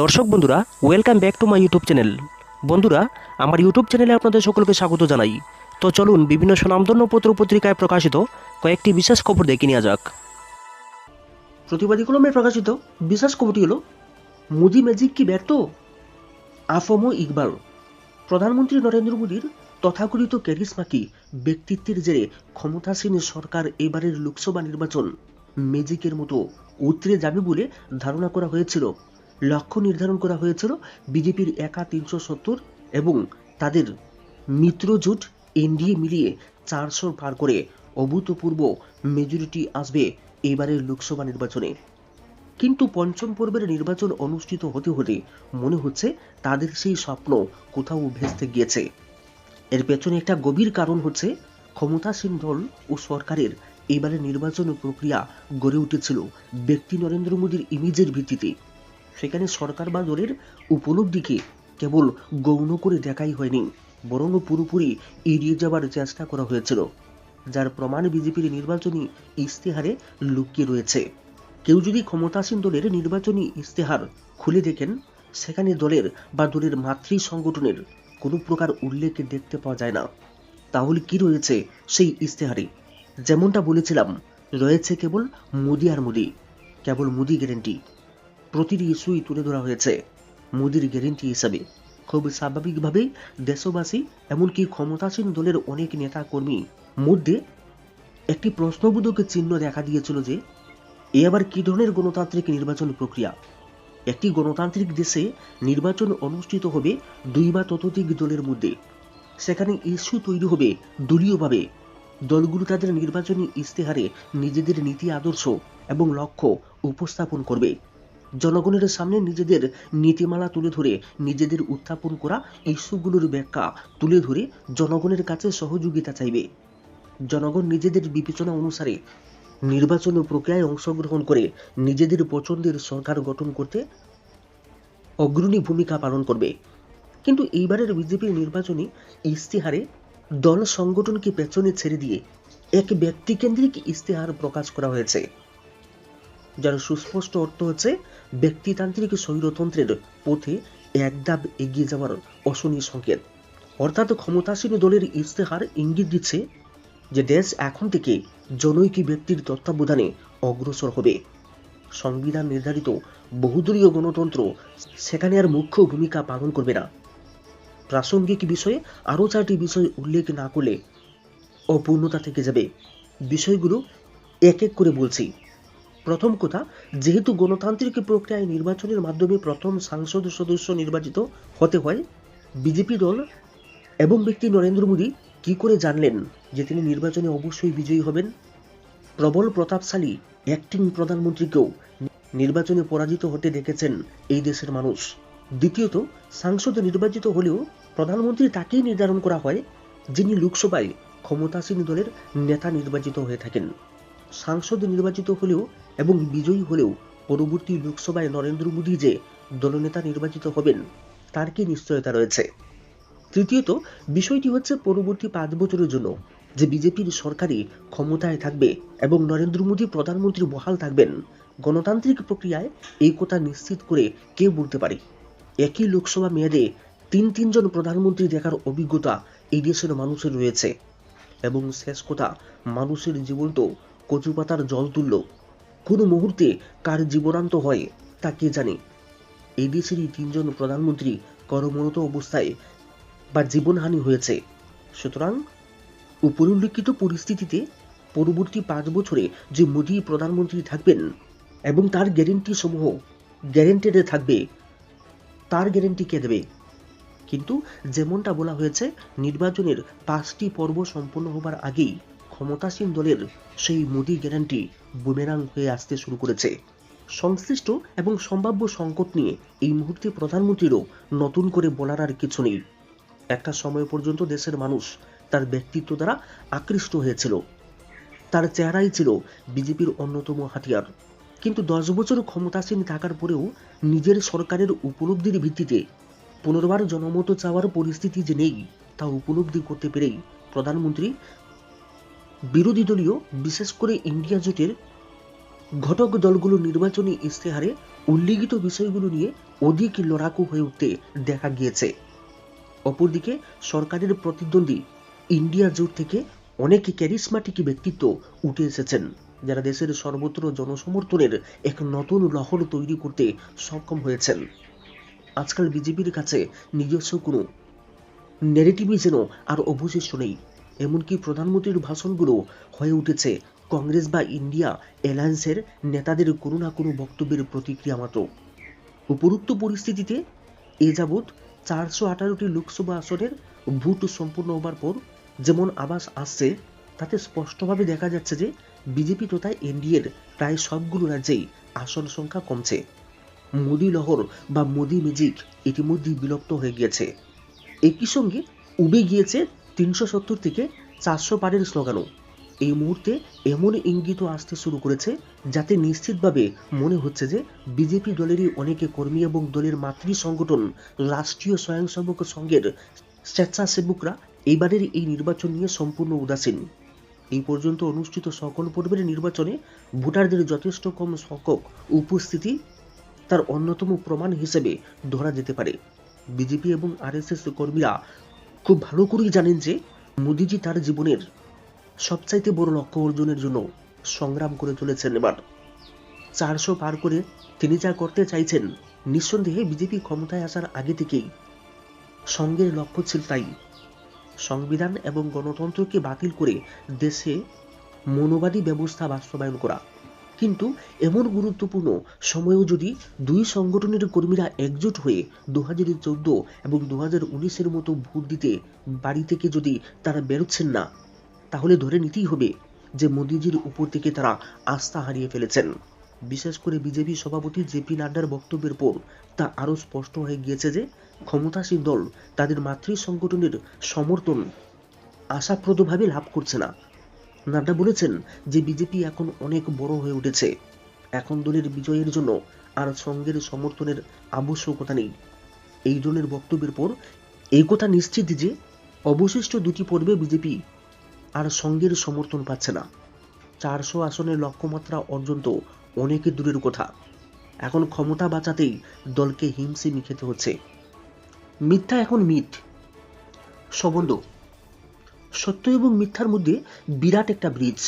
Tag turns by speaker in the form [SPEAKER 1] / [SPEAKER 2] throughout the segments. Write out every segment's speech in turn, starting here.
[SPEAKER 1] দর্শক বন্ধুরা welcome back to my YouTube channel বন্ধুরা, আমার ইউটিউব চ্যানেলে আপনাদের সকলকে স্বাগত জানাই। তো চলুন বিভিন্ন সুনামধন্য পত্র পত্রিকায় প্রকাশিত কয়েকটি বিশেষ খবর দেখে নেওয়া যাক। প্রতিবাদী কলমে প্রকাশিত বিশেষ খবরটি হল, মোদি ম্যাজিক কি ব্যর্থ? আফমো ইকবাল, প্রধানমন্ত্রী নরেন্দ্র মোদীর তথাকথিত ক্যারিসমা কি ব্যক্তিত্বের জেরে ক্ষমতাসীন সরকার এবারের লোকসভা নির্বাচন ম্যাজিকের মতো উতরে যাবে বলে ধারণা করা হয়েছিল? লক্ষ্য নির্ধারণ করা হয়েছিল বিজেপির একা তিনশো সত্তর এবং তাদের মিত্রজোট এনডিএ মিলিয়ে চারশো পার করে অভূতপূর্ব মেজরিটি আসবে এবারের লোকসভা নির্বাচনে। কিন্তু পঞ্চম পর্বের নির্বাচন অনুষ্ঠিত হতে হতে মনে হচ্ছে তাদের সেই স্বপ্ন কোথাও ভেস্তে গিয়েছে। এর পেছনে একটা গভীর কারণ হচ্ছে ক্ষমতাসীন দল ও সরকারের এবারের নির্বাচন প্রক্রিয়া গড়ে উঠেছিল ব্যক্তি নরেন্দ্র মোদীর ইমেজের ভিত্তিতে। সেখানে সরকার বা দলের উপলব্ধিকে কেবল গৌণ করে দেখাই হয়নি, বরং পুরোপুরি এড়িয়ে যাওয়ার চেষ্টা করা হয়েছিল, যার প্রমাণ বিজেপির নির্বাচনী ইশতেহারে লুকিয়ে রয়েছে। কেউ যদি ক্ষমতাসীন দলের নির্বাচনী ইশতেহার খুলে দেখেন, সেখানে দলের বা দলের মাতৃ সংগঠনের কোনো প্রকার উল্লেখ দেখতে পাওয়া যায় না। তাহলে কি রয়েছে সেই ইশতেহারে? যেমনটা বলেছিলাম, রয়েছে কেবল মোদি আর মোদি, কেবল মোদি গ্যারেন্টি প্রতিটি ইস্যুই তুলে ধরা হয়েছে। মোদির গ্যারেন্টি হিসাবে। খুব স্বাভাবিকভাবেই দেশবাসী, এমনকি ক্ষমতাসীন দলের অনেক নেতা কর্মী মধ্যে একটি প্রশ্নবোধক চিহ্ন দেখা দিয়েছিল যে, এ আবার কি ধরনের গণতান্ত্রিক নির্বাচন প্রক্রিয়া? একটি গণতান্ত্রিক দেশে নির্বাচন অনুষ্ঠিত হবে দুই বা ততোধিক দলের মধ্যে। সেখানে ইস্যু তৈরি হবে দলীয়ভাবে। দলগুলো তাদের নির্বাচনী ইশতেহারে নিজেদের নীতি, আদর্শ এবং লক্ষ্য উপস্থাপন করবে। জনগণের সামনে নিজেদের নীতিমালা তুলে ধরে নিজেদের উত্থাপন করা ইস্যুগুলোর ব্যাখ্যা তুলে ধরে জনগণের কাছে সহযোগিতা চাইবে। জনগণ নিজেদের বিবেচনা অনুসারে নির্বাচন প্রক্রিয়ায় অংশগ্রহণ করে নিজেদের পছন্দের সরকার গঠন করতে অগ্রণী ভূমিকা পালন করবে। কিন্তু এইবারের বিজেপির নির্বাচনী ইস্তেহারে দল সংগঠনকে পেছনে ছেড়ে দিয়ে এক ব্যক্তিকেন্দ্রিক ইস্তেহার প্রকাশ করা হয়েছে। যার সুস্পষ্ট অর্থ হচ্ছে ব্যক্তিতান্ত্রিক স্বৈরতন্ত্রের পথে একদাব এগিয়ে যাওয়ার অশনি সংকেত। অর্থাৎ ক্ষমতাসীন দলের ইস্তেহার ইঙ্গিত দিচ্ছে যে দেশ এখন থেকে জনৈকী ব্যক্তির তত্ত্বাবধানে অগ্রসর হবে। সংবিধান নির্ধারিত বহুদলীয় গণতন্ত্র, সেখানে আর মুখ্য ভূমিকা পালন করবে না। প্রাসঙ্গিক বিষয়ে আরও চারটি বিষয় উল্লেখ না করলে অপূর্ণতা থেকে যাবে। বিষয়গুলো এক এক করে বলছি। প্রথম কথা, যেহেতু গণতান্ত্রিক প্রক্রিয়ায় নির্বাচনের মাধ্যমে প্রথম সাংসদ সদস্য নির্বাচিত হতে হয়, বিজেপি দল এবং ব্যক্তি নরেন্দ্র মোদী কি করে জানলেন যে তিনি নির্বাচনে অবশ্যই বিজয়ী হবেন? প্রবল প্রতাপশালী অ্যাক্টিং প্রধানমন্ত্রীকেও নির্বাচনে পরাজিত হতে দেখেছেন এই দেশের মানুষ। দ্বিতীয়ত, সাংসদ নির্বাচিত হলেও প্রধানমন্ত্রী তাকেই নির্ধারণ করা হয় যিনি লোকসভায় ক্ষমতাসীন দলের নেতা নির্বাচিত হয়ে থাকেন। সাংসদ নির্বাচিত হলেও এবং বিজয়ী হলেও পরবর্তী লোকসভায় নরেন্দ্র মোদী যে দলনেতা নির্বাচিত হবেন, তার কি নিশ্চয়তা রয়েছে? তৃতীয়ত, বিষয়টি হচ্ছে পরবর্তী পাঁচ বছরের জন্য যে বিজেপির সরকারি ক্ষমতায় থাকবে এবং নরেন্দ্র মোদী প্রধানমন্ত্রী বহাল থাকবেন, গণতান্ত্রিক প্রক্রিয়ায় এই কথা নিশ্চিত করে কে বলতে পারে? একই লোকসভা মেয়াদে তিন তিনজন প্রধানমন্ত্রী দেখার অভিজ্ঞতা এই দেশের মানুষের রয়েছে। এবং শেষ কথা, মানুষের জীবন তো কচু পাতার জল তুলল কোন মুহূর্তে কার জীবনান্ত হয়, তা কে জানে? এই দেশেরই তিনজন প্রধানমন্ত্রী কর্মরত অবস্থায় বা জীবনহানি হয়েছে। সুতরাং উপরোল্লিখিত পরিস্থিতিতে পরবর্তী পাঁচ বছরে যে মোদী প্রধানমন্ত্রী থাকবেন এবং তার গ্যারেন্টি সমূহ গ্যারেন্টেডে থাকবে, তার গ্যারেন্টি কে দেবে? কিন্তু যেমনটা বলা হয়েছে, নির্বাচনের পাঁচটি পর্ব সম্পন্ন হবার আগেই ক্ষমতাসীন দলের সেই মোদি গ্যারান্টি বুমেরাং হয়ে আসতে শুরু করেছে। সংশ্লিষ্ট এবং সম্ভাব্য সংকট নিয়ে এই মুহূর্তে প্রধানমন্ত্রীরও নতুন করে বলার আর কিছু নেই। একটা সময় পর্যন্ত দেশের মানুষ তার ব্যক্তিত্ব দ্বারা আকৃষ্ট হয়েছিল। তার চেহারাই ছিল বিজেপির অন্যতম হাতিয়ার। কিন্তু দশ বছর ক্ষমতাসীন থাকার পরেও নিজের সরকারের উপলব্ধির ভিত্তিতে পুনর্বার জনমত চাওয়ার পরিস্থিতি যে নেই, তা উপলব্ধি করতে পেরেই প্রধানমন্ত্রী বিরোধী দলীয়, বিশেষ করে ইন্ডিয়া জোটের ঘটক দলগুলো নির্বাচনী ইস্তেহারে উল্লিখিত বিষয়গুলো নিয়ে অধিক লড়াকু হয়ে উঠতে দেখা গিয়েছে। অপরদিকে, সরকারের প্রতিদ্বন্দ্বী ইন্ডিয়া জোট থেকে অনেক ক্যারিসমাটিক ব্যক্তিত্ব উঠে এসেছেন, যারা দেশের সর্বত্র জনসমর্থনের এক নতুন লহর তৈরি করতে সক্ষম হয়েছেন। আজকাল বিজেপির কাছে নিজস্ব কোনো নেগেটিভই যেন আর অবশিষ্ট নেই। এমনকি প্রধানমন্ত্রীর ভাষণগুলো হয়ে উঠেছে। কংগ্রেস বা ইন্ডিয়া অ্যালায়েন্সের নেতাদের কোনো না কোনো বক্তব্যের প্রতিক্রিয়া মাত্র। উপরোক্ত পরিস্থিতিতে এ যাবৎ চারশো আঠারোটি লোকসভা আসনের ভোট সম্পূর্ণ হবার পর যেমন আবাস আসছে, তাতে স্পষ্টভাবে দেখা যাচ্ছে যে বিজেপি তথা এনডিএর প্রায় সবগুলো রাজ্যেই আসন সংখ্যা কমছে। মোদী লহর বা মোদী ম্যাজিক ইতিমধ্যেই বিলুপ্ত হয়ে গিয়েছে। একই সঙ্গে উবে গিয়েছে তিনশো সত্তর থেকে চারশো পারের স্লোগানও। এই মুহূর্তে এমন ইঙ্গিত আসতে শুরু করেছে, যাতে নিশ্চিতভাবে মনে হচ্ছে যে বিজেপি দলেরই অনেকে কর্মী এবং দলের মাতৃ সংগঠন রাষ্ট্রীয় স্বয়ংসেবক সংঘের স্বেচ্ছাসেবকরা এইবারের এই নির্বাচন নিয়ে সম্পূর্ণ উদাসীন। এই পর্যন্ত অনুষ্ঠিত সকল পর্বের নির্বাচনে ভোটারদের যথেষ্ট কম সংখ্যক উপস্থিতি তার অন্যতম প্রমাণ হিসেবে ধরা যেতে পারে। বিজেপি এবং আরএসএস কর্মীরা খুব ভালো করেই জানেন যে মোদিজি তার জীবনের সবচাইতে বড় লক্ষ্য অর্জনের জন্য সংগ্রাম করে চলেছেন এবার চারশো পার করে তিনি যা করতে চাইছেন, নিঃসন্দেহে বিজেপি ক্ষমতায় আসার আগে থেকেই সঙ্গের লক্ষ্য ছিল তাই। সংবিধান এবং গণতন্ত্রকে বাতিল করে দেশে মনোবাদী ব্যবস্থা বাস্তবায়ন করা। কিন্তু এমন গুরুত্বপূর্ণ সময়েও যদি দুই সংগঠনের কর্মীরা একজোট হয়ে দু হাজার চোদ্দ এবং দু হাজার উনিশের মতো ভোট দিতে বাড়ি থেকে যদি তারা বেরোচ্ছেন না, তাহলে ধরে নিতেই হবে যে মোদিজির উপর থেকে তারা আস্থা হারিয়ে ফেলেছেন। বিশেষ করে বিজেপি সভাপতি জেপি নাড্ডার বক্তব্যের পর তা আরও স্পষ্ট হয়ে গিয়েছে যে ক্ষমতাসীন দল তাদের মাতৃ সংগঠনের সমর্থন আশাপ্রদভাবে লাভ করছে না। নাড্ডা বলেছেন যে বিজেপি এখন অনেক বড় হয়ে উঠেছে। এখন দলের বিজয়ের জন্য আর সঙ্গের সমর্থনের আবশ্যকতা নেই। এই ধরনের বক্তব্যের পর এই কথা নিশ্চিত যে অবশিষ্ট দুটি পর্বে বিজেপি আর সঙ্গের সমর্থন পাচ্ছে না। চারশো আসনের লক্ষ্যমাত্রা অর্জন তো অনেকে দূরের কথা। এখন ক্ষমতা বাঁচাতেই দলকে হিমশিম খেতে হচ্ছে। মিথ্যা এখন মিথ। সম্বন্ধ সত্য এবং মিথ্যার মধ্যে বিরাট একটা ব্রিজ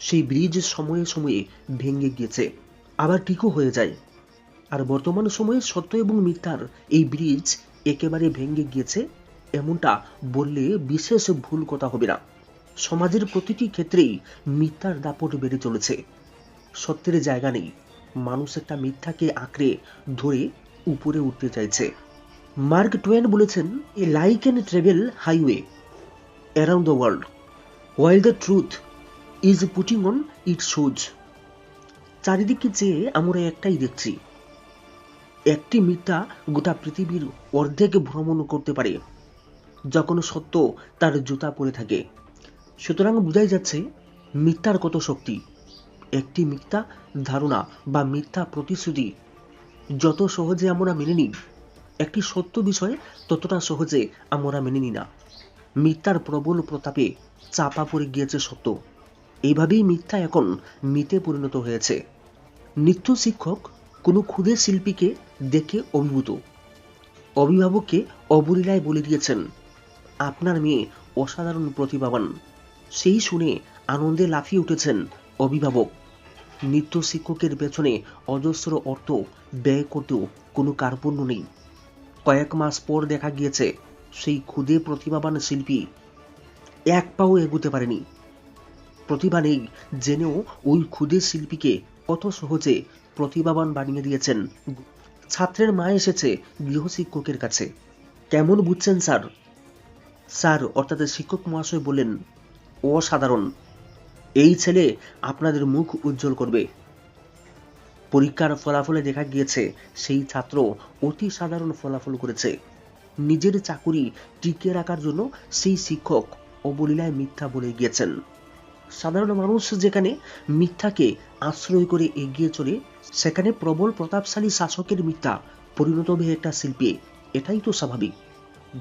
[SPEAKER 1] সেই ব্রিজ সময়ে সময়ে ভেঙে গিয়েছে, আবার ঠিকও হয়ে যায়। আর বর্তমান সময়ে সত্য এবং মিথ্যার এই ব্রিজ একেবারে ভেঙে গিয়েছে, এমনটা বললে বিশেষ ভুল কথা হবে না। সমাজের প্রতিটি ক্ষেত্রেই মিথ্যার দাপট বেড়ে চলেছে। সত্যের জায়গা নেই, মানুষ একটা মিথ্যাকে আঁকড়ে ধরে উপরে উঠতে চাইছে। মার্ক টোয়েন বলেছেন, a lie can travel halfway. Around the world while the truth is putting on it shoes চারিদিকে চেয়ে আমরা একটাই দেখছি, একটি মিথ্যা গোটা পৃথিবীর অর্ধেক ভ্রমণ করতে পারে যখন সত্য তার জুতা পরে থাকে। সুতরাং বোঝাই যাচ্ছে, মিথ্যার কত শক্তি। একটি মিথ্যা ধারণা বা মিথ্যা প্রতিশ্রুতি যত সহজে আমরা মেনে নিই, একটি সত্য বিষয় ততটা সহজে আমরা মেনে নিই না। মিথ্যার প্রবল প্রতাপে চাপা পড়ে গিয়েছে সত্য। এইভাবেই মিথ্যা এখন মিতে পরিণত হয়েছে। নৃত্য শিক্ষক কোনো ক্ষুদে শিল্পীকে দেখে অভিভূত। অভিভাবককে অবলীলায় বলে দিয়েছেন, আপনার মেয়ে অসাধারণ প্রতিভাবান। সেই শুনে আনন্দে লাফিয়ে উঠেছেন অভিভাবক। নৃত্য শিক্ষকের পেছনে অজস্র অর্থ ব্যয় করতেও কোনো কার্পণ্য নেই। কয়েক মাস পর দেখা গিয়েছে সেই ক্ষুদে প্রতিভাবান শিল্পী এক পাও এগুতে পারেনি। প্রতিভা নেই জেনেও ওই ক্ষুদে শিল্পীকে কত সহজে প্রতিভাবান বানিয়ে দিয়েছেন। ছাত্রের মা এসেছে গৃহশিক্ষকের কাছে। কেমন বুঝছেন, স্যার? স্যার, অর্থাৎ শিক্ষক মহাশয় বললেন, অসাধারণ। এই ছেলে আপনাদের মুখ উজ্জ্বল করবে। পরীক্ষার ফলাফলে দেখা গিয়েছে, সেই ছাত্র অতি সাধারণ ফলাফল করেছে। নিজের চাকুরি টিকিয়ে রাখার জন্য সেই শিক্ষক অবলীলায় মিথ্যা বলে গিয়েছেন। সাধারণ মানুষ যেখানে মিথ্যাকে আশ্রয় করে এগিয়ে চলে, সেখানে প্রবল প্রতাপশালী শাসকের মিথ্যা পরিণত হবে একটা শিল্পে। এটাই তো স্বাভাবিক।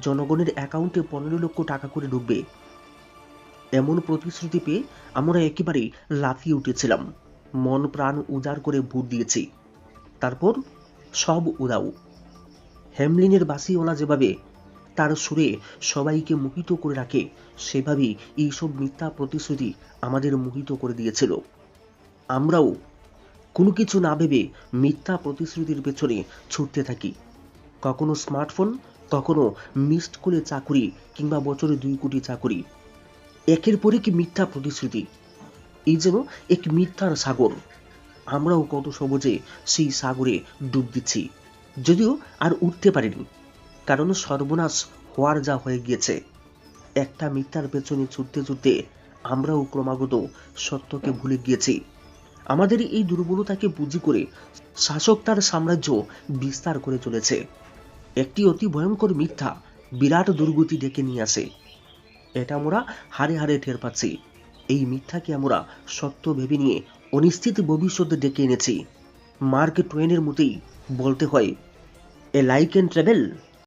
[SPEAKER 1] জনগণের অ্যাকাউন্টে পনেরো লক্ষ টাকা করে ঢুকবে। এমন প্রতিশ্রুতি পেয়ে আমরা একেবারে লাফিয়ে উঠেছিলাম। মন প্রাণ উজাড় করে ভোট দিয়েছি। তারপর সব উদাও হ্যামলিনের বাসিওয়ালা যেভাবে তার সুরে সবাইকে মোহিত করে রাখে, সেভাবেই এইসব মিথ্যা প্রতিশ্রুতি আমাদের মোহিত করে দিয়েছিল। আমরাও কোনো কিছু না ভেবে মিথ্যা প্রতিশ্রুতির পেছনে ছুটতে থাকি। কখনো স্মার্টফোন, কখনো মিসড কলে চাকুরি কিংবা বছরে দুই কোটি চাকুরি। একের পরে কি মিথ্যা প্রতিশ্রুতি। এই যেন এক মিথ্যার সাগর। আমরাও কত সহজে সেই সাগরে ডুব দিচ্ছি। যদিও আর উঠতে পারিনি, কারণ সর্বনাশ হওয়ার যা হয়ে গিয়েছে। একটা মিথ্যার পেছনে ছুটতে ছুটতে আমরাও ক্রমাগত সত্যকে ভুলে গিয়েছি। আমাদের এই দুর্বলতাকে পুঁজি করে শাসক তার সাম্রাজ্য বিস্তার করে চলেছে। একটি অতি ভয়ঙ্কর মিথ্যা বিরাট দুর্গতি ডেকে নিয়ে আসে। এটা আমরা হারে হারে টের পাচ্ছি। এই মিথ্যাকে আমরা সত্য ভেবে নিয়ে অনিশ্চিত ভবিষ্যৎ ডেকে এনেছি। মার্ক টোয়েনের মতোই বলতে হয় এ লাইক অ্যান্ড ট্রাভেল